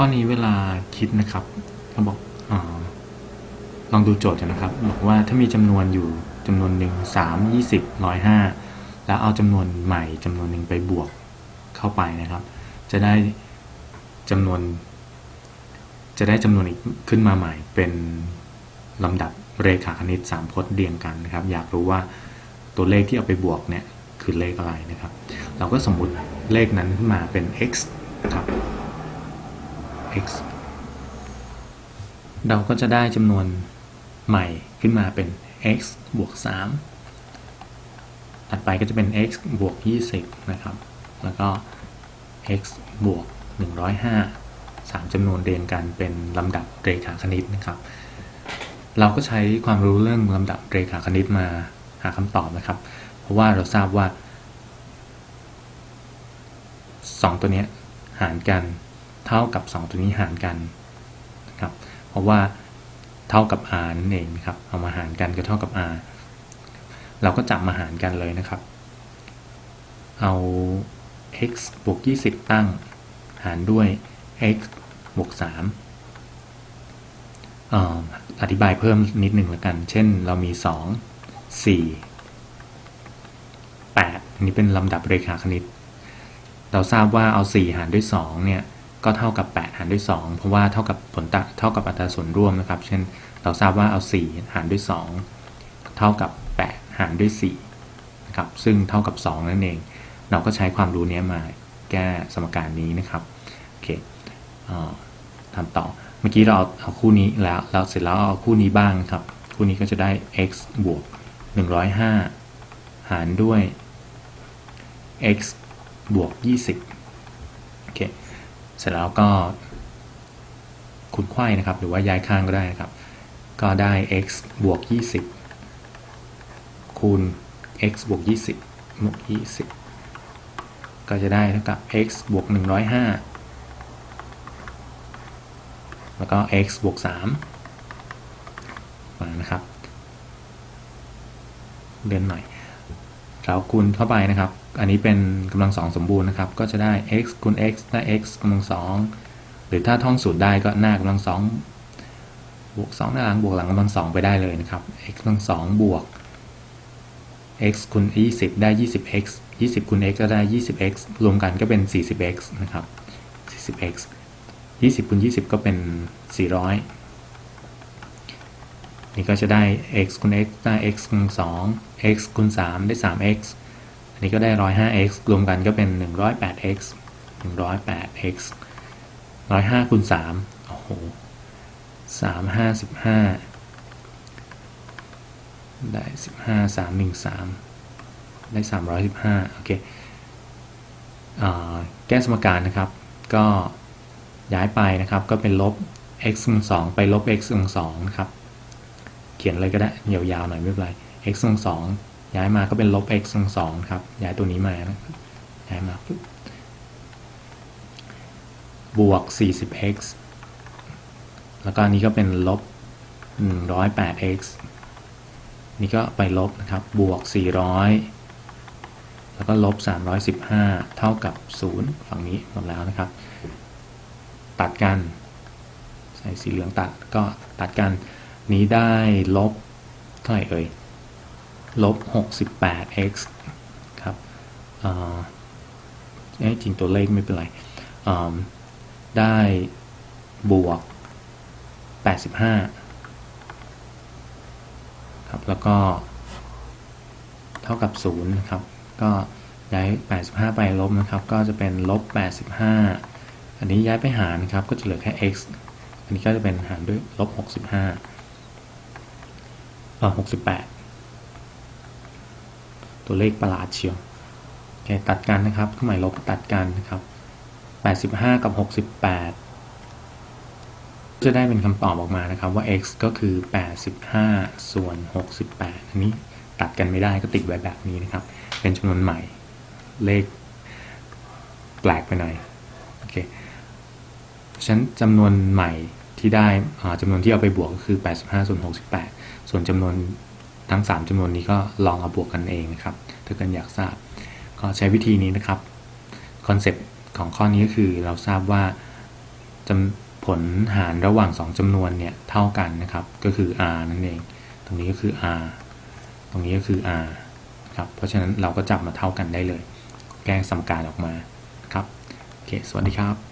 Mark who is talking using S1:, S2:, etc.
S1: ข้อนี้เวลาคิดนะครับเขาบอกอลองดูโจทย์กันนะครับ บอกว่าถ้ามีจำนวนอยู่จำนวนหนึ่งสามยี่สิบร้อยห้าแล้วเอาจำนวนใหม่จำนวนหนึ่งไปบวกเข้าไปนะครับ จะได้จำนวน จะได้จำนวนอีกขึ้นมาใหม่เป็นลำดับเรขาคณิตสามพจน์เรียงกันนะครับ อยากรู้ว่าตัวเลขที่เอาไปบวกเนี่ยคือเลขอะไรนะครับ เราก็สมมุติเลขนั้นขึ้นมาเป็น x นะครับ x เราก็จะได้จำนวนใหม่ขึ้นมาเป็น x บวก 3 ถัดไปก็จะเป็น x บวก 20 นะครับ แล้วก็ x บวก 105 3จำนวนเรียงกันเป็นลำดับเรขาคณิตนะครับ เราก็ใช้ความรู้เรื่องลำดับเรขาคณิตมาหาคำตอบนะครับ เพราะว่าเราทราบว่า 2 ตัวนี้หารกัน เท่ากับ 2 ตัวนี้หารกันนะครับเพราะว่าเท่ากับ r นั่นเองครับเอามาหารกันก็เท่ากับ r เราก็จับมาหารกันเลยนะครับ เอา x บวก 20 ตั้ง หารด้วย x บวก3อออธิบายเพิ่มนิดหนึ่งแล้วกัน เช่นเรามี 2 4 8อันนี้เป็นลำดับเรขาคณิต เราทราบว่าเอา 4 หารด้วย 2 เนี่ย ก็เท่ากับ 8 หารด้วย 2 เพราะว่าเท่ากับผลตะเท่ากับอัตราส่วนร่วมนะครับ เช่นเราทราบว่าเอา 4 หารด้วย 2 เท่ากับ 8 หารด้วย4นะครับซึ่งเท่ากับ 2 นั่นเอง เราก็ใช้ความรู้นี้มาแก้สมการนี้นะครับโอเคเออทำต่อเมื่อกี้เราเอาคู่นี้แล้วแล้วเสร็จแล้วเอาคู่นี้บ้างครับ คู่นี้ก็จะได้ x บวก 105 หารด้วย x บวก 20โอเค เสร็จแล้วก็คูณไขว้นะครับ หรือว่าย้ายข้างก็ได้นะครับ ก็ได้ x บวก 20 คูณ x บวก 20บวก20 ก็จะได้เท่ากับ x บวก 105 แล้วก็ x บวก3มานะครับเดือนหม่อย เราคูณเข้าไปนะครับ อันนี้เป็นกำลังสองสมบูรณ์นะครับ ก็จะได้ x คูณ x ได้ x กำลังสองหรือถ้าท่องสูตรได้ก็หน้ากำลังสองบวกสองหน้าหลังบวกหลังกำลังสองไปได้เลยนะครับ x กำลังสองบวก x คูณ20 ได้ 20x 20คูณ x ก็ได้ 20x รวมกันก็เป็น 40x นะครับ 40x 20คูณ20 ก็เป็น 400 นี่ก็จะได้ x คูณ x ได้ x คูณ2 x คูณ3ได้ 3x อันนี้ก็ได้ 105x รวมกันก็เป็น 108x 108x 105คูณ3โอ้โห3 5 15ได้ 15 3 1 3 ได้ 315 โอเคเอ่อแก้สมการนะครับ ก็ย้ายไปนะครับ ก็เป็นลบ x คูณ2ไปลบ x คูณ2นะครับ เขียนเลยก็ได้ยาวๆหน่อยไม่เป็นไร x คูณ2ย้ายมาก็เป็นลบ x คูณ2ครับ ย้ายตัวนี้มานะย้ายมาบบวก 40x แล้วก็อันนี้ก็เป็นลบ 108x นี่ก็ไปลบนะครับ บวก 400 แล้วก็ลบ 315 เท่ากับ 0 ฝั่งนี้หมดแล้วนะครับ ตัดกัน ใส่สีเหลืองตัดก็ตัดกัน นี้ได้ลบเท่าไหร่เอ่ยลบ 68x ครับเอ่จริงตัวเลขไม่เป็นไร ได้บวก 85 ครับ แล้วก็ เท่ากับ 0 นะครับ ก็ย้าย 85 ไปลบนะครับ ก็จะเป็นลบ 85 อันนี้ย้ายไปหารนะครับ ก็จะเหลือแค่ x อันนี้ก็จะเป็นหารด้วยลบ 65 เออ68ตัวเลขประหลาดเชียวโอเคตัดกันนะครับเครื่องหมายลบตัดกันนะครับ85กับ68จะได้เป็นคำตอบออกมานะครับว่า x ก็คือ 85 ส่วน 68 อันนี้ตัดกันไม่ได้ก็ติดไว้แบบนี้นะครับ เป็นจำนวนใหม่ เลขแปลกไปหน่อย โอเคฉันจำนวนใหม่ ที่ได้อ่าจำนวนที่เอาไปบวกก็คือ 85ส่วน68 ส่วนจำนวนทั้ง 3จำนวนนี้ก็ลองเอาบวกกันเองนะครับ ถ้าเกิดอยากทราบ ก็ใช้วิธีนี้นะครับ คอนเซปต์ของข้อนี้ก็คือเราทราบว่าจำผลหารระหว่าง 2จำนวนเนี่ยเท่ากันนะครับ ก็คือ r นั่นเอง ตรงนี้ก็คือ r ตรงนี้ก็คือ r ครับ เพราะฉะนั้นเราก็จับมาเท่ากันได้เลย แก้สมการออกมาครับ โอเค สวัสดีครับ